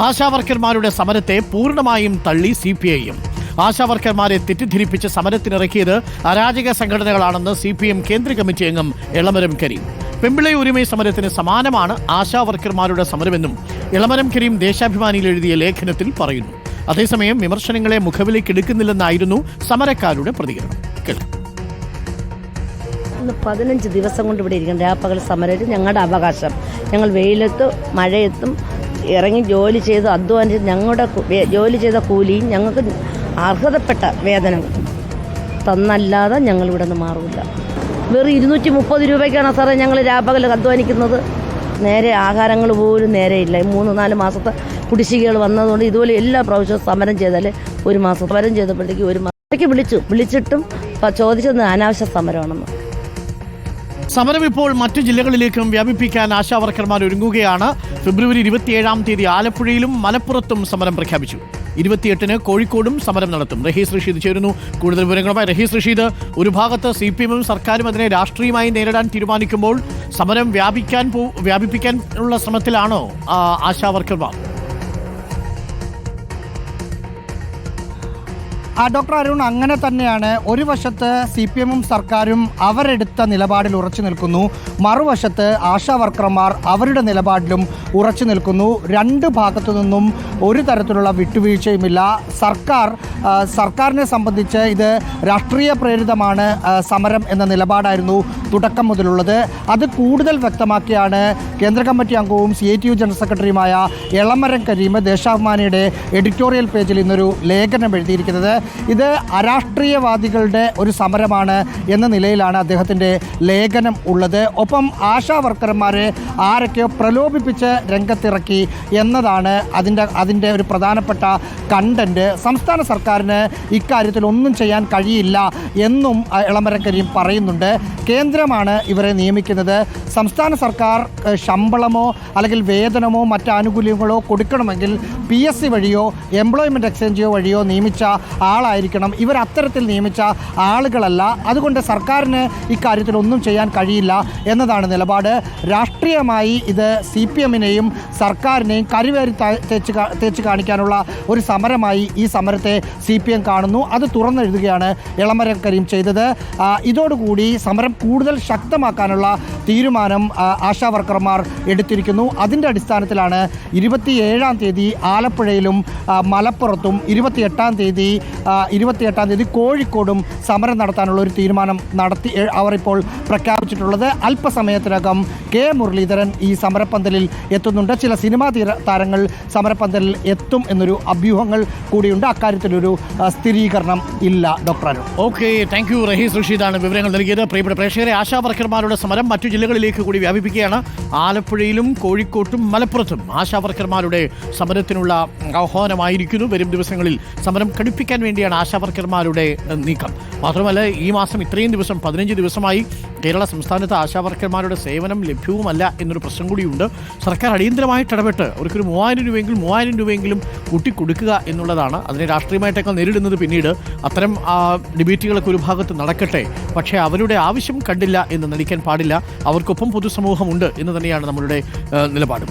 ആശാവർക്കർമാരുടെ സമരത്തെ പൂർണമായും തള്ളി സി പി ഐയും. ആശാവർക്കർമാരെ തെറ്റിദ്ധരിപ്പിച്ച് സമരത്തിനിറക്കിയത് അരാജക സംഘടനകളാണെന്ന് സി പി എം കേന്ദ്ര കമ്മിറ്റി അംഗം എളമരം കരീം. പെമ്പിളെ ഉரிமை സമരത്തിന് സമാനമാണ് ആശാവർക്കർമാരുടെ സമരമെന്നും ഇളമരം കരീം ദേശാഭിമാനിയിൽ എഴുതിയ ലേഖനത്തിൽ പറയുന്നു. അതേസമയം വിമർശനങ്ങളെ മുഖവിലേക്ക് എടുക്കുന്നില്ലെന്നായിരുന്നു സമരക്കാരുടെ പ്രതികരണം. കേൾക്കാം. പതിനഞ്ച് ദിവസം കൊണ്ട് ഇവിടെ ഇരിക്കണം രാപ്പകൽ സമരം ഞങ്ങളുടെ അവകാശം. ഞങ്ങൾ വെയിലത്തും മഴയത്തും ഇറങ്ങി ജോലി ചെയ്ത് അധ്വാനിച്ച് ഞങ്ങളുടെ ജോലി ചെയ്ത കൂലിയും ഞങ്ങൾക്ക് അർഹതപ്പെട്ട വേതനം തന്നല്ലാതെ ഞങ്ങൾ ഇവിടെ നിന്ന് മാറില്ല വെറും ഇരുന്നൂറ്റി മുപ്പത് രൂപയ്ക്കാണ് സാറേ ഞങ്ങൾ രാപ്പകൽ അധ്വാനിക്കുന്നത്. നേരെ ആഹാരങ്ങൾ പോലും നേരെയില്ല മൂന്ന് നാല് മാസത്തെ കുടിശ്ശികകൾ വന്നതുകൊണ്ട് ഇതുപോലെ എല്ലാ പ്രാവശ്യവും സമരം ചെയ്താൽ ഒരു മാസം സമരം ചെയ്തപ്പോഴത്തേക്ക് ഒരു മാസത്തേക്ക് വിളിച്ചു. വിളിച്ചിട്ടും ചോദിച്ചത് അനാവശ്യ സമരമാണെന്ന്. സമരം ഇപ്പോൾ മറ്റു ജില്ലകളിലേക്കും വ്യാപിപ്പിക്കാൻ ആശാവർക്കർമാർ ഒരുങ്ങുകയാണ്. ഫെബ്രുവരി ഇരുപത്തിയേഴാം തീയതി ആലപ്പുഴയിലും മലപ്പുറത്തും സമരം പ്രഖ്യാപിച്ചു. ഇരുപത്തിയെട്ടിന് കോഴിക്കോടും സമരം നടത്തും. റഹീസ് റഷീദ് ചേരുന്നു. കൂടുതൽ വിവരങ്ങളുമായി റഹീസ് റഷീദ്. ഒരു ഭാഗത്ത് സി പി എമ്മും സർക്കാരും അതിനെ രാഷ്ട്രീയമായി നേരിടാൻ തീരുമാനിക്കുമ്പോൾ സമരം വ്യാപിക്കാൻ ഉള്ള ശ്രമത്തിലാണോ ആശാവർക്കർമാർ? ഡോക്ടർ അരുൺ അങ്ങനെ തന്നെയാണ്. ഒരു വശത്ത് സി പി എമ്മും സർക്കാരും അവരെടുത്ത നിലപാടിൽ ഉറച്ചു നിൽക്കുന്നു. മറുവശത്ത് ആശാ വർക്കർമാർ അവരുടെ നിലപാടിലും ഉറച്ചു നിൽക്കുന്നു. രണ്ട് ഭാഗത്തു നിന്നും ഒരു തരത്തിലുള്ള വിട്ടുവീഴ്ചയുമില്ല. സർക്കാർ സർക്കാരിനെ സംബന്ധിച്ച് ഇത് രാഷ്ട്രീയ പ്രേരിതമാണ് സമരം എന്ന നിലപാടായിരുന്നു തുടക്കം മുതലുള്ളത്. അത് കൂടുതൽ വ്യക്തമാക്കിയാണ് കേന്ദ്ര കമ്മിറ്റി അംഗവും C I T U general സെക്രട്ടറിയുമായ എളമരം കരീം ദേശാഭിമാനിയുടെ എഡിറ്റോറിയൽ പേജിൽ ഇന്നൊരു ലേഖനം എഴുതിയിരിക്കുന്നത്. ഇത് അരാഷ്ട്രീയവാദികളുടെ ഒരു സമരമാണ് എന്ന നിലയിലാണ് അദ്ദേഹത്തിന്റെ ലേഖനം ഉള്ളത്. ഒപ്പം ആശാ വർക്കർമാരെ ആരൊക്കെയോ പ്രലോഭിപ്പിച്ച് രംഗത്തിറക്കി എന്നതാണ് അതിന്റെ അതിന്റെ ഒരു പ്രധാനപ്പെട്ട കണ്ടന്റ് സംസ്ഥാന സർക്കാരിന് ഇക്കാര്യത്തിൽ ഒന്നും ചെയ്യാൻ കഴിയില്ല എന്നും ഇളമരക്കരിയും കരീം പറയുന്നുണ്ട്. കേന്ദ്രമാണ് ഇവരെ നിയമിക്കുന്നത്. സംസ്ഥാന സർക്കാർ ശമ്പളമോ അല്ലെങ്കിൽ വേതനമോ മറ്റ് ആനുകൂല്യങ്ങളോ കൊടുക്കണമെങ്കിൽ പി എസ് സി വഴിയോ എംപ്ലോയ്മെന്റ് എക്സ്ചേഞ്ചോ വഴിയോ നിയമിച്ച ആളായിരിക്കണം. ഇവർ അത്തരത്തിൽ നിയമിച്ച ആളുകളല്ല. അതുകൊണ്ട് സർക്കാരിന് ഇക്കാര്യത്തിൽ ഒന്നും ചെയ്യാൻ കഴിയില്ല എന്നതാണ് നിലപാട്. രാഷ്ട്രീയമായി ഇത് സി പി എമ്മിനെയും സർക്കാരിനെയും കരിവേരി തേച്ച് തേച്ച് കാണിക്കാനുള്ള ഒരു സമരമായി ഈ സമരത്തെ സി പി എം കാണുന്നു. അത് തുറന്നെഴുതുകയാണ് ഇളമരം കരീം ചെയ്തത് ഇതോടുകൂടി സമരം കൂടുതൽ ശക്തമാക്കാനുള്ള തീരുമാനം ആശാ വർക്കർമാർ എടുത്തിരിക്കുന്നു. അതിന്റെ അടിസ്ഥാനത്തിലാണ് ഇരുപത്തിയേഴാം തീയതി ആലപ്പുഴയിലും മലപ്പുറത്തും ഇരുപത്തിയെട്ടാം തീയതി ഇരുപത്തിയെട്ടാം തീയതി കോഴിക്കോടും സമരം നടത്താനുള്ള ഒരു തീരുമാനം നടത്തി അവർ ഇപ്പോൾ പ്രഖ്യാപിച്ചിട്ടുള്ളത് അല്പസമയത്തിനകം കെ മുരളീധരൻ ഈ സമരപ്പന്തലിൽ എത്തുന്നുണ്ട്. ചില സിനിമാ തീര- താരങ്ങൾ സമരപ്പന്തലിൽ എത്തും എന്നൊരു അഭ്യൂഹങ്ങൾ കൂടിയുണ്ട്. അക്കാര്യത്തിലൊരു സ്ഥിരീകരണം ഇല്ല doctor Arun. Okay thank you Rahees റഷീദാണ് വിവരങ്ങൾ നൽകിയത്. പ്രിയപ്പെട്ട പ്രേക്ഷകരെ ആശാവർക്കർമാരുടെ സമരം മറ്റു ജില്ലകളിലേക്ക് കൂടി വ്യാപിപ്പിക്കുകയാണ്. ആലപ്പുഴയിലും കോഴിക്കോട്ടും മലപ്പുറത്തും ആശാവർക്കർമാരുടെ സമരത്തിനുള്ള ആഹ്വാനമായിരിക്കുന്നു. വരും ദിവസങ്ങളിൽ സമരം കടുപ്പിക്കാൻ വേണ്ടിയാണ് ആശാവർക്കർമാരുടെ നീക്കം. മാത്രമല്ല ഈ മാസം ഇത്രയും ദിവസം പതിനഞ്ച് ദിവസമായി കേരള സംസ്ഥാനത്ത് ആശാവർക്കർമാരുടെ സേവനം സേവനം ലഭ്യവുമല്ല എന്നൊരു പ്രശ്നം കൂടിയുണ്ട്. സർക്കാർ അടിയന്തരമായിട്ട് ഇടപെട്ട് അവർക്കൊരു മൂവായിരം രൂപയെങ്കിലും മൂവായിരം രൂപയെങ്കിലും കൂട്ടിക്കൊടുക്കുക എന്നുള്ളതാണ്. അതിനെ രാഷ്ട്രീയമായിട്ടൊക്കെ നേരിടുന്നത് പിന്നീട് അത്തരം ഡിബേറ്റുകളൊക്കെ ഒരു ഭാഗത്ത് നടക്കട്ടെ. പക്ഷേ അവരുടെ ആവശ്യം കണ്ടില്ല എന്ന് നടിക്കാൻ പാടില്ല. അവർക്കൊപ്പം പൊതുസമൂഹമുണ്ട് എന്ന് തന്നെയാണ് നമ്മളുടെ നിലപാട്.